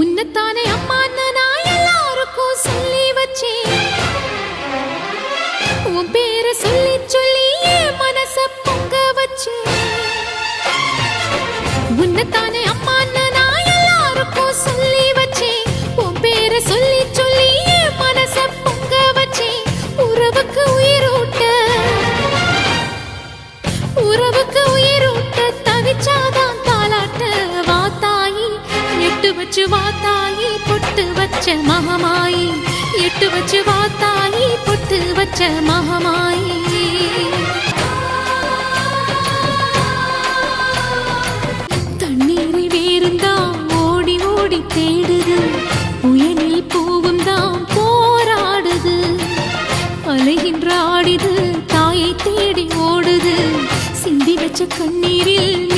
உன்னத்தானே அம்மான்னு நான் எல்லாருக்கும் சொல்லி வச்சேன். உன் பேரை சொல்லி சொல்லி என் மனச பொங்க வச்சேன். உன்னத்தானே அம்மா வச்ச மகமாயி எட்டு வச்சு வாத்தாயி பொட்டு வச்ச மகமாயி. தண்ணீரை வேறுந்தா ஓடி ஓடி தேடுது. புயலில் பூவும் தான் போராடுது. அலைகின்ற ஆடிது தாயை தேடி ஓடுது. சிந்தி வச்ச கண்ணீரில்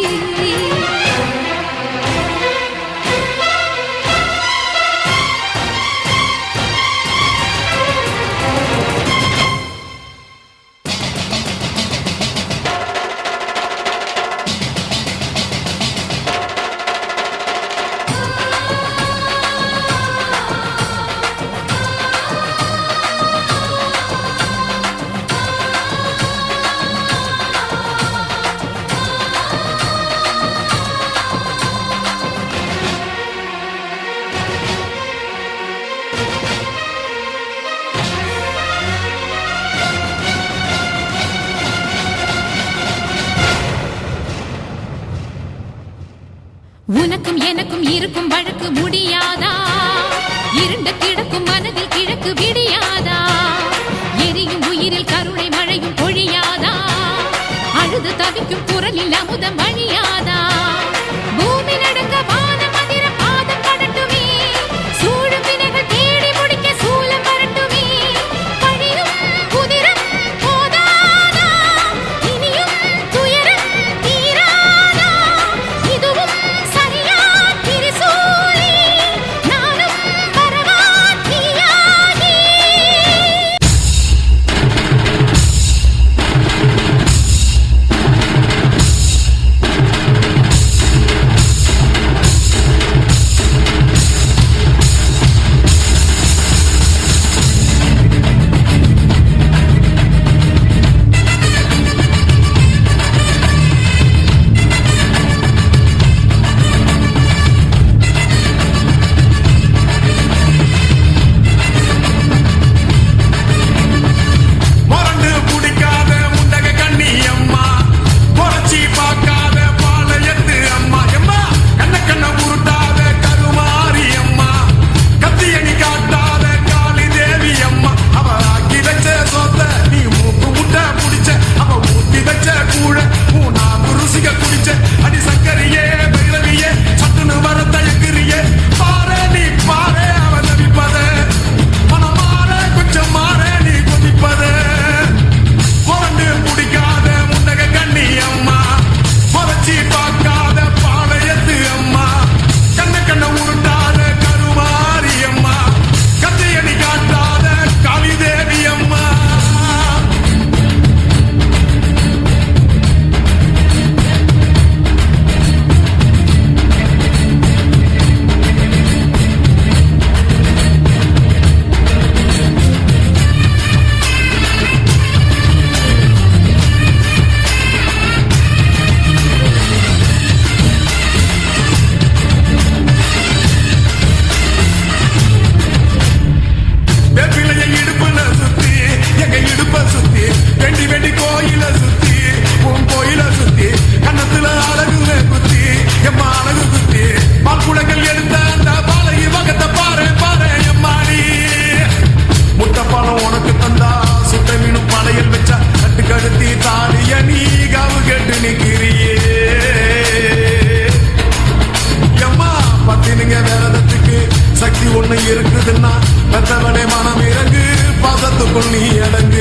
விடிய பொன்னி அடங்கு.